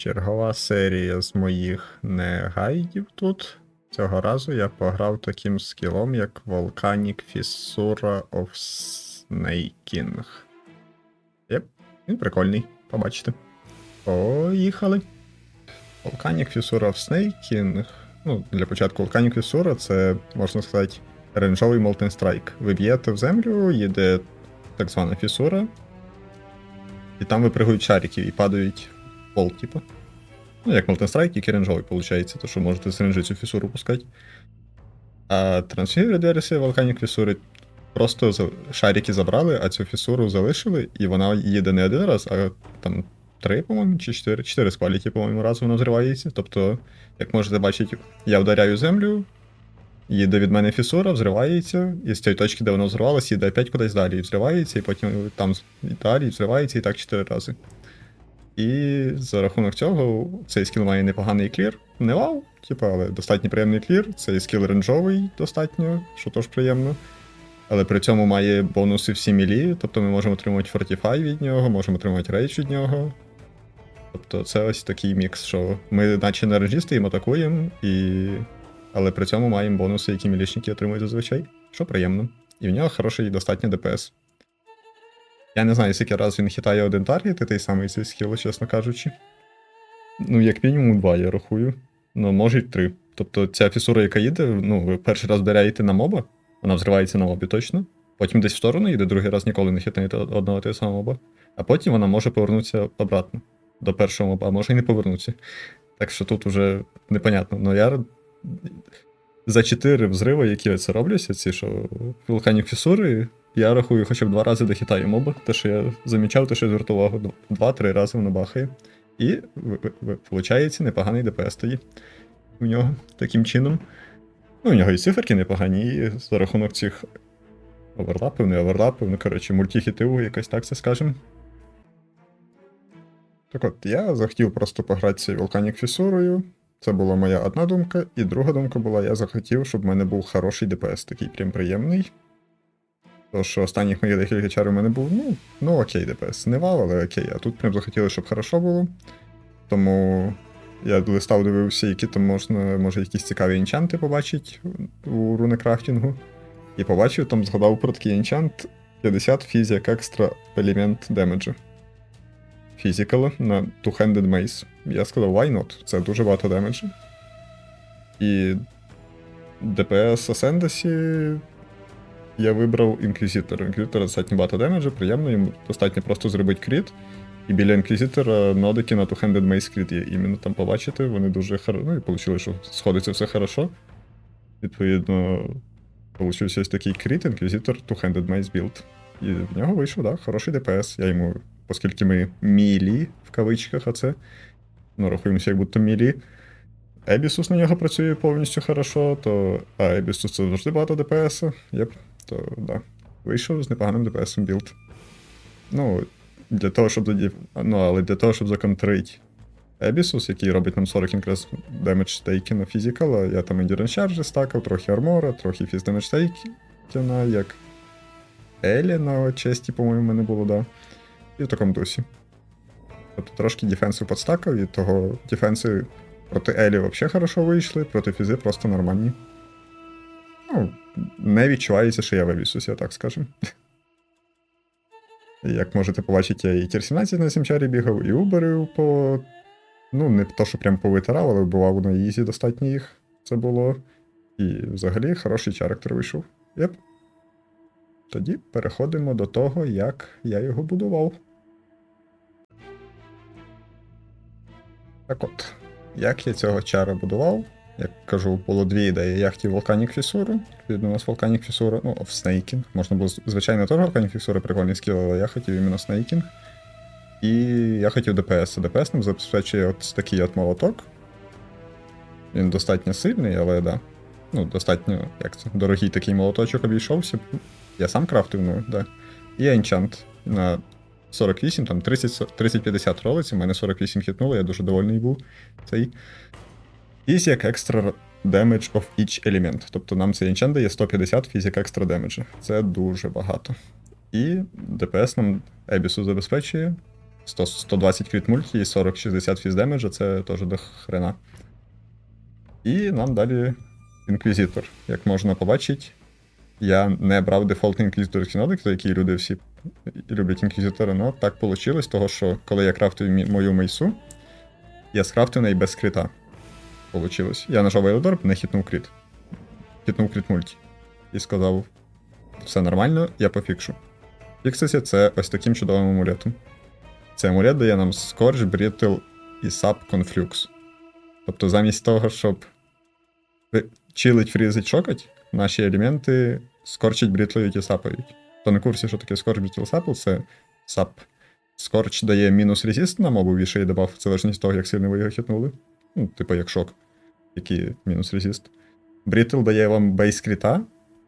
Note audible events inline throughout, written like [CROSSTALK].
Чергова серія з моїх не гайдів тут. Цього разу я пограв таким скілом, як Volcanic Fissura of Snaking. Єп, він прикольний, побачите. Поїхали. Volcanic Fissura of Snaking. Ну, для початку Volcanic Fissura це, можна сказати, ренжовий Molten Strike. Ви б'єте в землю, їде так звана фісура, і там випригують шарики і падають пол, типу. Ну, як Molten Strike, тільки ренжовий, виходить, то що можете з ренжі цю фісуру пускати. А трансфігуред версія Volcanic фісури просто шарики забрали, а цю фісуру залишили, і вона їде не один раз, а там три, по-моєму, чи чотири. Чотири з кваліті, по-моєму, раз вона взривається. Тобто, як можете бачити, я вдаряю землю, їде від мене фісура, взривається, і з цієї точки, де воно взривалося, їде опять кудись далі і взривається, і потім там і далі, і взривається, і так чотири рази. І за рахунок цього цей скіл має непоганий клір. Не вау, типу, але достатньо приємний клір. Цей скіл ренджовий достатньо, що теж приємно. Але при цьому має бонуси всі мілі, тобто ми можемо отримати Fortify від нього, можемо отримати рейдж від нього. Тобто це ось такий мікс, що ми наче на ренжі стоїмо, атакуємо, і... але при цьому маємо бонуси, які мілішники отримують зазвичай, що приємно. І в нього хороший достатньо ДПС. Я не знаю, скільки раз він хитає один таргет, і той самий цей скіл, чесно кажучи. Ну, як мінімум два, я рахую. Ну, може й три. Тобто ця фісура, яка їде, ну, ви перший раз вдаряєте на моба, вона взривається на мобі точно. Потім десь в сторону їде, другий раз ніколи не хитаєте одного того самого моба. А потім вона може повернутися обратно до першого моба, а може і не повернутися. Так що тут уже непонятно. Ну я за чотири взриви, які це робляться, ці що вулканік фісури, я рахую, хоча б два рази дохитаю моба. Те, що я замічав, те, що я звертав увагу, два-три рази воно бахає. І виходить непоганий ДПС тоді у нього таким чином. Ну, у нього і циферки непогані, і за рахунок цих оверлапів, не оверлапів, ну коротше, мультихітиву, якось так це скажемо. Так от, я захотів просто пограти цією Volcanic фісурою. Це була моя одна думка, і друга думка була, я захотів, щоб в мене був хороший ДПС, такий прям приємний. Що останніх моїх декілька чарів у мене був, ну, ну окей, ДПС. Не вау, але окей. А тут прям захотіли, щоб хорошо було. Тому я листав, дивився, які там можна, може, якісь цікаві інчанти побачити у рунекрафтінгу. І побачив, там згадав про такий інчант 50 фізік екстра елемент демеджу. Фізикал на Two-Handed Mace. Я сказав, why not? Це дуже багато демеджу. І ДПС Асендесі я вибрав інквізитора. Інквізитора достатньо багато демеджу, приємно, йому достатньо просто зробити кріт. І біля інквізитора нодики на Two-Handed Mace кріт є. Іменно там побачите, вони дуже хорошо. Ну і вийшло, що сходиться все хорошо. Відповідно, получився ось такий кріт, інквізитор Two-Handed Mace build. І в нього вийшов, так, да, хороший ДПС. Я йому, оскільки ми мілі в кавичках, а це. Ну, рахуємося, як будто мілі. Ебісус на нього працює повністю хорошо, то. А Ебісус це завжди багато ДПС. Єп, то да. Вийшов з непоганим ДПС білд. Ну, для того, щоб тоді. Ну, але для того, щоб законтрити Ебісус, який робить нам 40 інкрес демедж стейки на фізикала, я там Endurance Charge стакав, трохи армора, трохи фіз демедж стейки, як Елі на честі, по-моєму, мене було, да. І в такому дусі. Тобто трошки дефенсу подстакав, і того дефенси проти Елі взагалі хорошо вийшли, проти фізи просто нормальні. Ну, не відчувається, що я в Ебісусі, так скажем. Як можете побачити, я і тір 17 на сімчарі бігав, і уберив по. Ну, не то, що прям повитирав, але вбивав на ізі достатньо їх. Це було. І взагалі хороший чарактер вийшов. Єп. Тоді переходимо до того, як я його будував. Так от, як я цього чара будував, як кажу, було дві ідеї. Я хотів Volcanic фісуру. Відповідно, у нас Volcanic фісура, ну, Snaking. Можна було, звичайно, теж Volcanic фісура прикольний скіл, але я хотів іменно Snaking. І я хотів ДПС. ДПС нам забезпечує от такий от молоток. Він достатньо сильний, але да. Ну, достатньо, як це, дорогий такий молоточок обійшовся. Я сам крафтив, ну, да. І енчант на 48, там 30-50 ролиці, мене 48 хітнуло, я дуже довольний був. Цей. Фізік extra damage of each element. Тобто нам цей енчант дає 150 фізік extra damage. Це дуже багато. І ДПС нам Ебісу забезпечує 100, 120 кріт мульті і 40-60 фіз демеджа, це теж до хрена. І нам далі інквізитор. Як можна побачити, я не брав дефолтний інквізиторський нодик, за який люди всі люблять інквізитора, але так вийшло, того що коли я крафтив мою мейсу, я скрафтив неї без крита. Получилось. Я нажав Елдорб, не хітнув кріт. Хітнув кріт мульті. І сказав: все нормально, я пофікшу. Фікситься це ось таким чудовим амулетом. Цей амулет дає нам Scorch, Brittle і Sap Conflux. Тобто, замість того, щоб чилить, фрізить, шокать, наші елементи скорчить, брітлують і сапають. Хто не курсі, що таке Scorch, Brittle, Sap, це сап. Scorch дає мінус резист на мобу, вішає дебаф, в залежності від того, як сильно ви його хитнули. Ну, типу, як шок, який мінус резист. Brittle дає вам бейс кріта,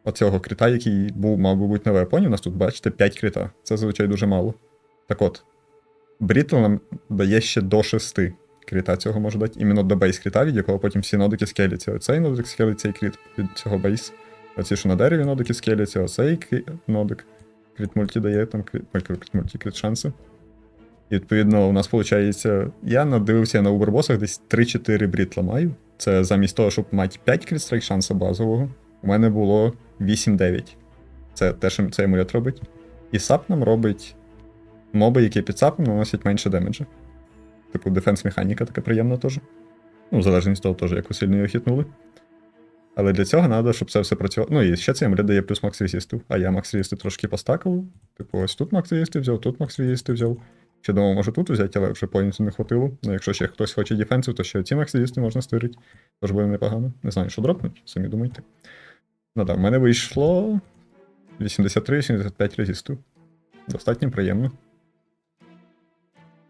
оцього кріта, який був, мав би бути на вепоні. У нас тут, бачите, 5 кріта. Це зазвичай дуже мало. Так от, Брітл нам дає ще до 6 кріта цього може дати, іменно до бейс кріта, від якого потім всі нодики скеляться. Оцей нодик скелиться і кріт від цього бейс. Оці, що на дереві нодики скеляться, оцей нодик. Кріт мульті дає там кріт, мульті, кріт шанси. І відповідно, у нас виходить, я надивився на убербосах десь 3-4 брітла маю. Це замість того, щоб мати 5 кріт страйк шанса базового, у мене було 8-9. Це те, що цей амулет робить. І сап нам робить моби, які під сапом наносять менше демеджа. Типу, дефенс механіка така приємна теж. Ну, в залежності від того, теж, як сильно його хітнули. Але для цього треба, щоб це все працювало. Ну і ще цей амулет дає плюс макс резистів. А я макс резисти трошки постакав. Типу, ось тут макс резисти взяв, тут макс резисти взяв. Ще думав, може тут взяти, але вже повністю не хватило. Ну, якщо ще хтось хоче дефенсив, то ще ці макс резисти можна стирити. Тож буде непогано. Не знаю, що дропнуть, самі думайте. Ну так, в мене вийшло 83-85 резистів. Достатньо приємно.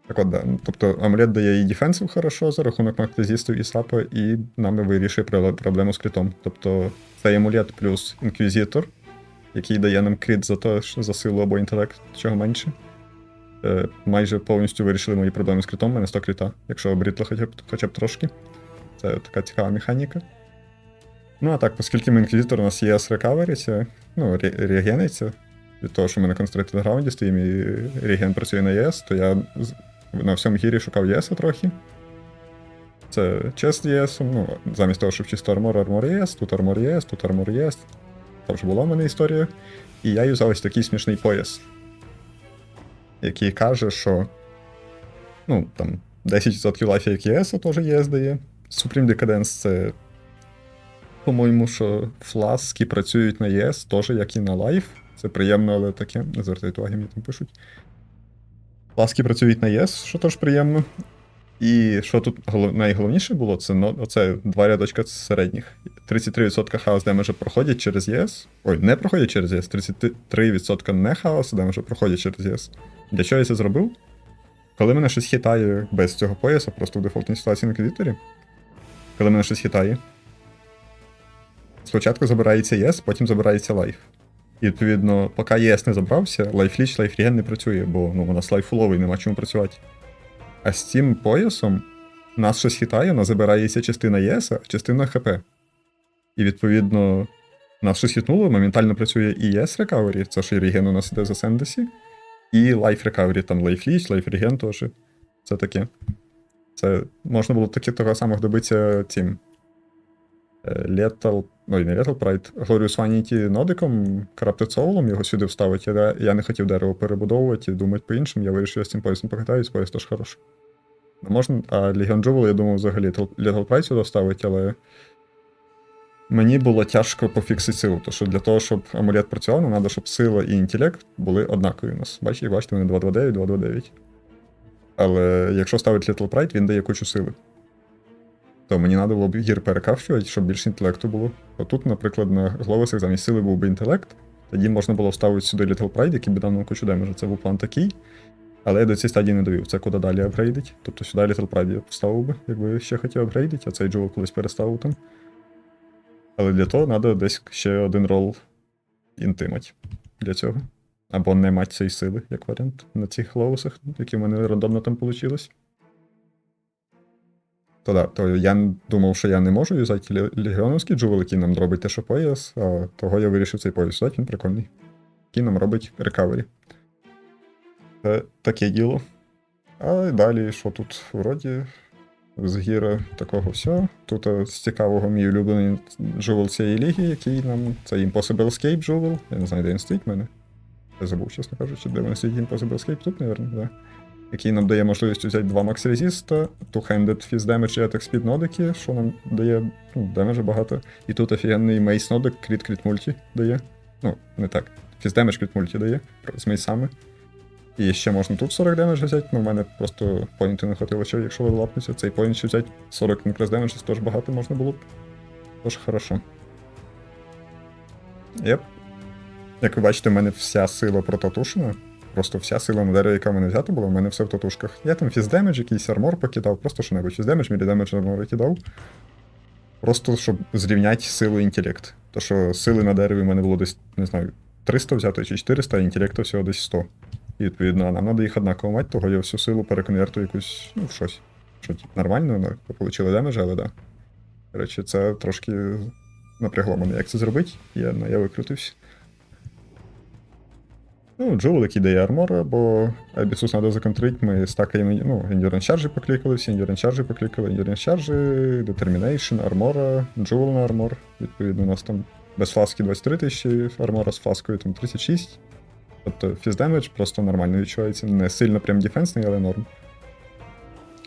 Так от, да. Тобто амулет дає і дефенсив хорошо за рахунок мактезістів і сапа, і нам вирішує проблему з критом. Тобто цей амулет плюс інквізитор, який дає нам крит за те, за силу або інтелект, чого менше. Е, майже повністю вирішили мої проблеми з критом, у мене 100 крита, якщо обрітло хоча б, хоча б трошки. Це така цікава механіка. Ну а так, оскільки ми інквізитор, у нас є це ну, ре- регениться. Від того, що ми на Constructed Ground стоїмо і реген працює на ЄС, то я з- на всьому гірі шукав ЄС трохи. Це чест ЄС, ну, замість того, щоб чисто армор, армор ЄС, тут армор ЄС, тут армор ЄС. Там вже була в мене історія. І я юзав ось такий смішний пояс, який каже, що ну, там 10% лайфа як ЄС, теж ЄС дає. Supreme Decadence це, по-моєму, що фласки працюють на ЄС, теж як і на лайф. Це приємно, але таке. Не звертайте уваги, мені там пишуть. Фласки працюють на ЄС, що теж приємно. І що тут найголовніше було, це но... оце два рядочка середніх. 33% хаос демеджа проходять через ЄС. Ой, не проходять через ЄС. 33% не хаос демеджа проходять через ЄС. Для чого я це зробив? Коли мене щось хитає без цього пояса, просто в дефолтній ситуації на інквізиторі. Коли мене щось хитає. Спочатку забирається ЄС, потім забирається лайф. І відповідно, поки ЄС не забрався, лайфліч, лайфріген не працює, бо ну, у нас лайфуловий, нема чому працювати. А з цим поясом нас щось хитає, у нас забирається частина ЄС, а частина ХП. І відповідно, нас щось хитнуло, моментально працює і ЄС рекавері, це ж і реген у нас іде за Сендесі, і лайф рекавері, там лайфліч, лайфріген теж. Це таке. Це можна було таки того самого добитися цим. е, Lethal, ой, не Lethal Pride, Glorious Vanity нодиком, Corrupted Soul, його сюди вставити. Я, я не хотів дерево перебудовувати і думати по-іншому, я вирішив я з цим поясом покатаюсь, пояс теж хороший. Ну, можна, а Legion Jewel, я думав, взагалі Lethal Pride сюди вставити, але мені було тяжко пофіксити силу, тому що для того, щоб амулет працював, нам треба, щоб сила і інтелект були однакові у нас. Бачите, бачите, вони 229, 229. Але якщо ставити Little Pride, він дає кучу сили. То мені треба було б гір перекафлювати, щоб більше інтелекту було. Отут, наприклад, на гловесах замість сили був би інтелект, тоді можна було вставити сюди Little Pride, який би дав нам кучу демеджа. Це був план такий. Але я до цієї стадії не довів. Це куди далі апгрейдить. Тобто сюди Little Pride я поставив би, якби ще хотів апгрейдити, а цей Джувел колись переставив там. Але для того треба десь ще один рол інтимати для цього. Або не мати цієї сили, як варіант, на цих лоусах, які в мене рандомно там вийшло. То да, то я думав, що я не можу юзати ле- легіоновський джувел, який нам робить те, що пояс, а того я вирішив цей пояс юзати, він прикольний. Який нам робить рекавері. Це таке діло. А далі, що тут вроді з гіра такого все. Тут е, з цікавого мій улюблений джувел цієї ліги, який нам. Це Impossible Escape джувел. Я не знаю, де він стоїть в мене. Я забув, чесно кажучи, де він стоїть Impossible Escape, тут, мабуть, да. Який нам дає можливість взяти два макс резіста, two-handed fizz damage і attack speed нодики, що нам дає ну, демеджа багато. І тут офігенний мейс нодик, кріт кріт мульті дає. Ну, не так. Fizz damage кріт мульті дає з мейсами. І ще можна тут 40 демеджа взяти, ну в мене просто поінту не хватило, що якщо лапнуться, цей поінт ще взяти 40 інкрес демеджа, теж багато можна було б. Тож хорошо. Єп. Як ви бачите, в мене вся сила протатушена. Просто вся сила на дереві, яка в мене взята була, в мене все в татушках. Я там фіздемедж, якийсь армор покидав, просто що-небудь. Фіздемедж, мілідемедж армор кидав. Просто щоб зрівняти силу інтелект. То що сили на дереві в мене було десь, не знаю, 300 взято чи 400, а інтелекту всього десь 100. І відповідно, нам треба їх однаково мати, того я всю силу переконверту якусь, ну, в щось. Що типу, нормально, ну, получили демедж, але да. Коротше, це трошки напрягло мене, як це зробити. Я, ну, я викрутився. Ну, Джоул, який дає армора, бо Абісус треба законтрити, ми стакаємо, ну, Endurance Charge поклікали, всі Endurance Charge поклікали, Endurance Charge, Determination, армора, Джоул на армор. Відповідно, у нас там без фласки 23 тисячі, армора з фласкою там 36. Тобто фіз демедж просто нормально відчувається. Не сильно прям дефенсний, але норм.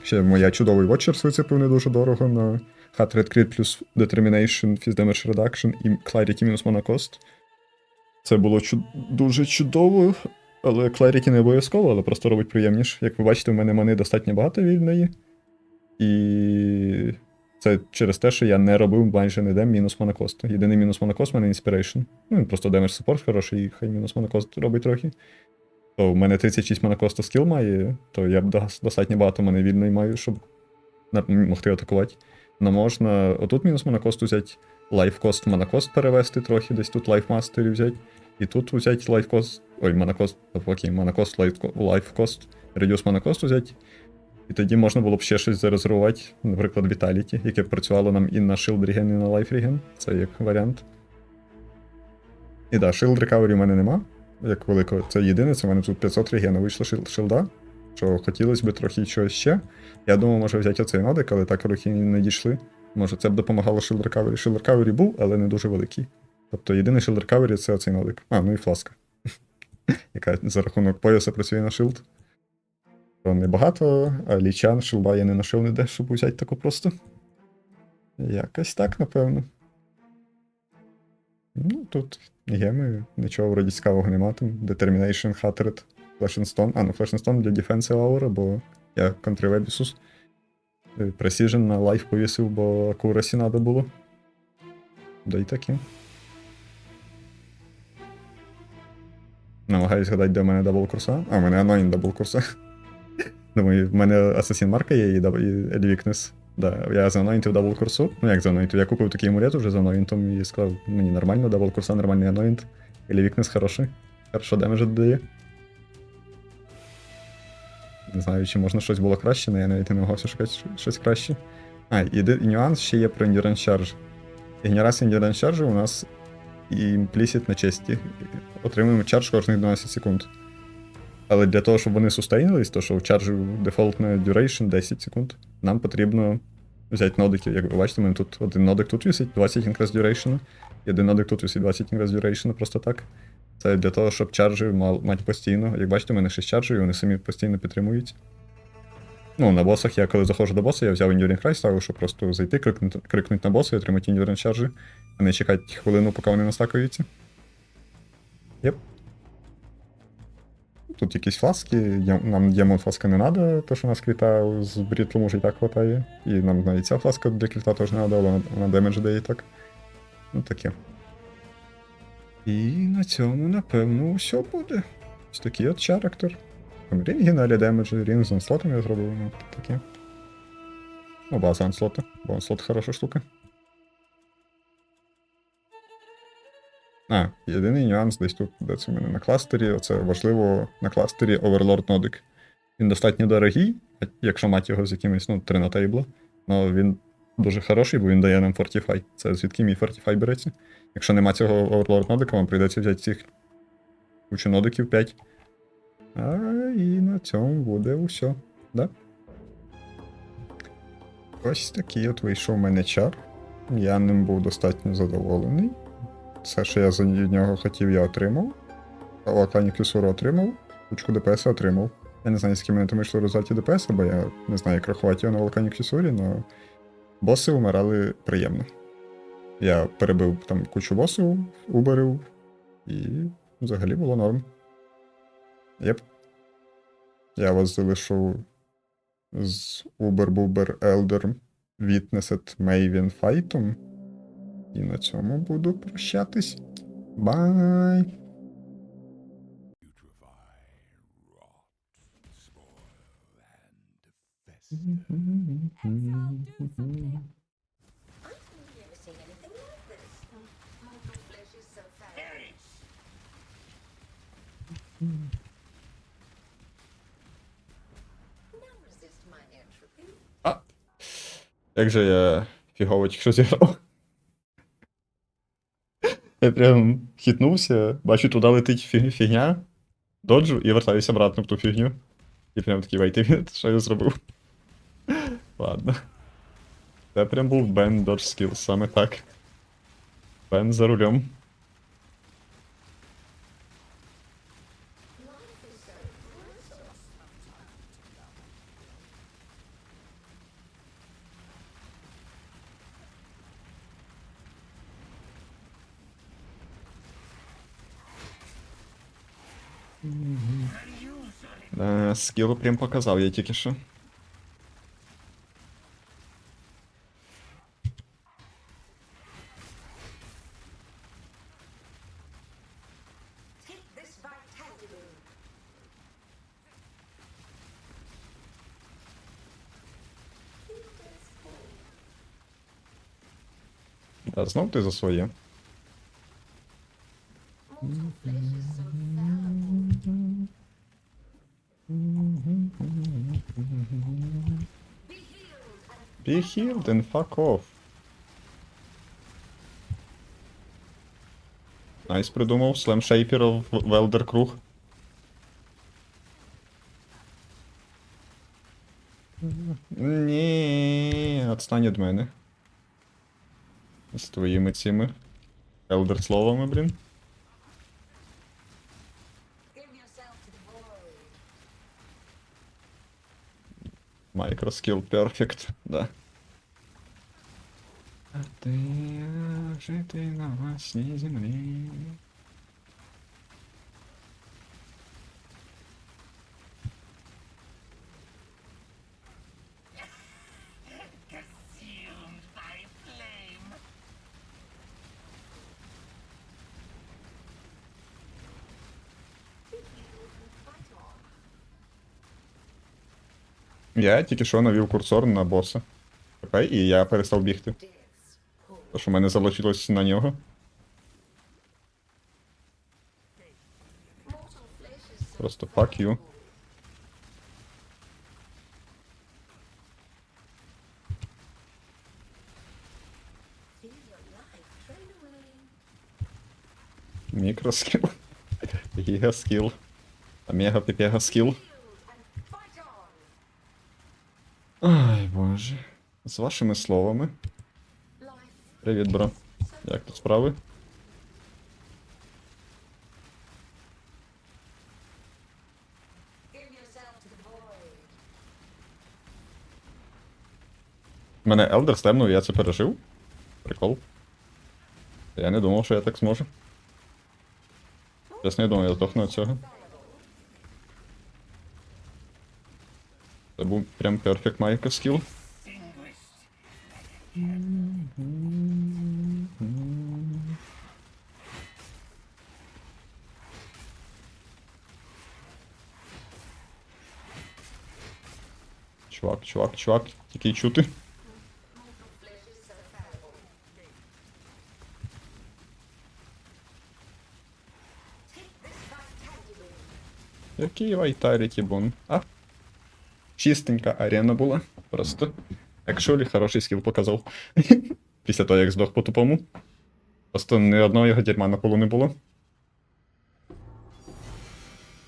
Ще моя чудовий Watchers вицепив не дуже дорого на Hat Red Crit плюс Determination, Fizz Damage Reduction і Clarity мінус Mana Cost. Це було чу- дуже чудово, але Clarity не обов'язково, але просто робить приємніше. Як ви бачите, в мене мани достатньо багато вільної. І це через те, що я не робив майже ніде мінус монокост. Єдиний мінус монокост в мене Inspiration. Ну, просто демедж супорт хороший, і хай мінус монокост робить трохи. То в мене 36 монокоста скіл має, то я б достатньо багато мене вільної маю, щоб могти атакувати. Но можна отут мінус монокост взяти, лайфкост монокост перевести трохи, десь тут лайфмастері взяти. І тут взяти лайфкост. Ой, монокост, окей, монокост, лайфкост, редюс монокост взяти. І тоді можна було б ще щось зарезервувати, наприклад, Vitality, яке працювало нам і на Shield Regen, і на Regen. Це як варіант. І да, Shield Recovery в мене нема. Як великого, це єдине, це в мене тут 500 регена вийшло шил- шилда. Що хотілося б трохи чогось ще. Я думав, може взяти оцей нодик, але так руки не дійшли. Може, це б допомагало Shield Recovery. Shield Recovery був, але не дуже великий. Тобто єдиний Shield Recovery це оцей нодик. А, ну і фласка. [LAUGHS] Яка за рахунок пояса працює на. То небагато, а лічан, шилда я не нашив ніде, щоб взяти таку просто. Якось так, напевно. Ну, тут геми, нічого вроді цікавого нема. Там Determination, Hatred, Flash and Stone. А, ну Flash and Stone для Defensive Aura, бо я контрив Abysus. Е, Precision на лайф повісив, бо Accuracy треба було. Да й таке. Намагаюсь згадати, де в мене дабл курса. А, в мене Annoying дабл курса. [LAUGHS] Думаю, в мене Assassin Марка є і дабл- Да, я заноїнтив дабл курсу. Ну як заноїнтив? Я купив такий амулет уже за аноїнтом і сказав, мені нормально, дабл курса, нормальний. І Edwikness хороший. Хорошо демеджа додає. Не знаю, чи можна щось було краще, але я навіть не намагався шукати щось краще. А, і, нюанс ще є про Endurance Charge. Генерація Endurance Charge у нас імплісить на честі. Отримуємо чардж кожних 12 секунд. Але для того, щоб вони сустейнились, то що в чаржі дефолтна duration 10 секунд, нам потрібно взяти нодики. Як ви бачите, у мене тут один нодик тут висить, 20 increase duration, і один нодик тут висить 20 increase duration, просто так. Це для того, щоб чаржі мати постійно. Як бачите, у мене 6 чаржів, і вони самі постійно підтримують. Ну, на босах я коли заходжу до боса, я взяв Enduring Cry, ставив, щоб просто зайти, крикнути, крикнути на боса і отримати Enduring чаржі, а не чекати хвилину, поки вони настакуються. Єп. Тут якісь фласки, нам діамонт фласка не треба, то що у нас кріта з брітлом уже і так хватає. І нам навіть ця фласка для кріта теж не треба, вона демедж дає і так. Ну таке. І на цьому, напевно, все буде. Ось такий от character. Там рінги далі демеджі, рінг з анслотом я зробив, ну таке. Ну, база анслота, бо анслот хороша штука. А, єдиний нюанс десь тут, де це в мене на кластері, оце важливо на кластері Overlord нодик. Він достатньо дорогий, якщо мати його з якимось, ну, 3 на тейбла. але він дуже хороший, бо він дає нам Fortify. Це звідки мій Fortify береться. Якщо нема цього Overlord нодика, вам прийдеться взяти цих кучу нодиків 5. А і на цьому буде все. Да? Ось такий от вийшов у мене чар. Я ним був достатньо задоволений. Все, що я за нього хотів, я отримав. Локані Кюсуру отримав, кучку ДПС отримав. Я не знаю, скільки мене там вийшло в результаті ДПС, бо я не знаю, як рахувати його на Волкані Кюсурі, але боси вмирали приємно. Я перебив там кучу босів, уберив, і взагалі було норм. Єп. Я вас залишу з Uber Buber Elder Witnessed Maven файтом. І на цьому буду прощатись. Бай! А! Як же я фігово тільки що зіграв? Я прям хитнувся, бачу, туди летить фі- фігня, доджу і вертаюся обратно в ту фігню. І прям такий вейти, що я зробив. Ладно. Це прям був Бен Skills, саме так. Бен за рулем. Да, скіл прям показав я тільки що. Да, знов ти за своє. Be healed and fuck off. Найс придумав Слем Шейпер в Велдер Круг. Ні, отстань від мене. З твоїми цими Елдер словами, блін. give yourself to the void. Майкроскіл перфект, да. А ти жити на власній землі. Fight Я тільки що навів курсор на боса. ПП, і я перестав бігти. Тому що в мене залишилось на нього. Просто fuck you. Мікроскіл. [LAUGHS] Гігаскіл. Омега З вашими словами. Привіт, бро. Як тут справи? Мене Елдер стемнув, я це пережив. Прикол. Я не думав, що я так зможу. Чесно, я думав, я здохну від цього. Це був прям перфект майка скіл. Чувак, чувак, чувак, тільки й чути. Mortal flesh is so fallible. Take this vitality boon. Який вайтаріті бун. А? Чистенька арена була. Просто. Якщо хороший скіл показав. [LAUGHS] Після того, як здох по-тупому. Просто ні одного його дерьма на полу не було.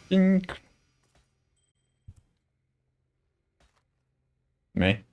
Піньк. Мей.